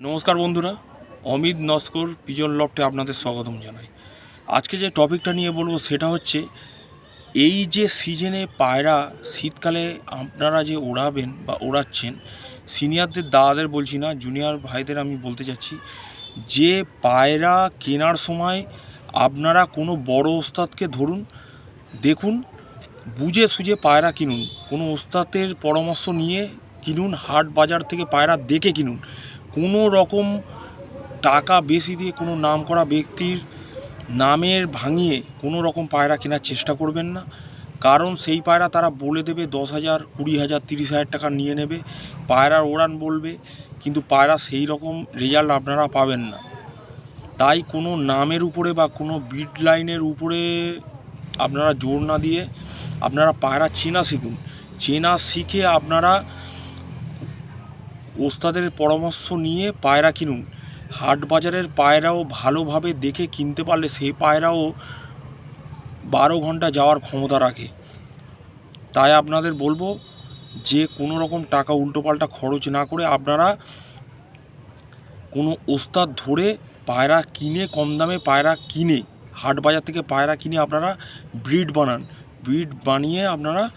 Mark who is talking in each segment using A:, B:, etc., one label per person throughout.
A: নমস্কার বন্ধুরা, অমিত নস্কর, পিজন লফটে আপনাদের স্বাগতম জানাই। আজকে যে টপিকটা নিয়ে বলব সেটা হচ্ছে, এই যে সিজনে পায়রা শীতকালে আপনারা যে ওড়াবেন বা ওড়াচ্ছেন, সিনিয়রদের, দাদাদের বলছি না, জুনিয়র ভাইদের আমি বলতে চাচ্ছি, যে পায়রা কেনার সময় আপনারা কোনো বড় ওস্তাদকে ধরুন, দেখুন, বুঝে সুঝে পায়রা কিনুন, কোনো ওস্তাদের পরামর্শ নিয়ে কিনুন, হাট বাজার থেকে পায়রা দেখে কিনুন কোনো রকম টাকা বেশি দিয়ে কোনো নাম করা ব্যক্তির নামের ভাঙিয়ে কোনো রকম পায়রা কেনার চেষ্টা করবেন না। কারণ সেই পায়রা তারা বলে দেবে দশ হাজার, কুড়ি হাজার, তিরিশ হাজার টাকা নিয়ে নেবে। পায়রার ওড়ান বলবে, কিন্তু পায়রা সেই রকম রেজাল্ট আপনারা পাবেন না। তাই কোনো নামের উপরে বা কোনো বিড লাইনের উপরে আপনারা জোর না দিয়ে আপনারা পায়রা চেনা শিখুন। চেনা শিখে আপনারা ওস্তাদের পরামর্শ নিয়ে পায়রা কিনুন। হাট বাজারের পায়রাও ভালোভাবে দেখে কিনতে পারলে সেই পায়রাও বারো ঘণ্টা যাওয়ার ক্ষমতা রাখে। তাই আপনাদের বলব, যে কোনো রকম টাকা উল্টোপাল্টা খরচ না করে আপনারা কোনো ওস্তাদ ধরে পায়রা কিনে, কম দামে পায়রা কিনে হাট বাজার থেকে পায়রা কিনে আপনারা ব্রিড বানান। ব্রিড বানিয়ে আপনারা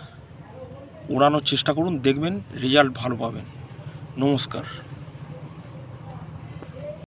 A: ওড়ানোর চেষ্টা করুন, দেখবেন রেজাল্ট ভালো পাবেন। não Namaskar.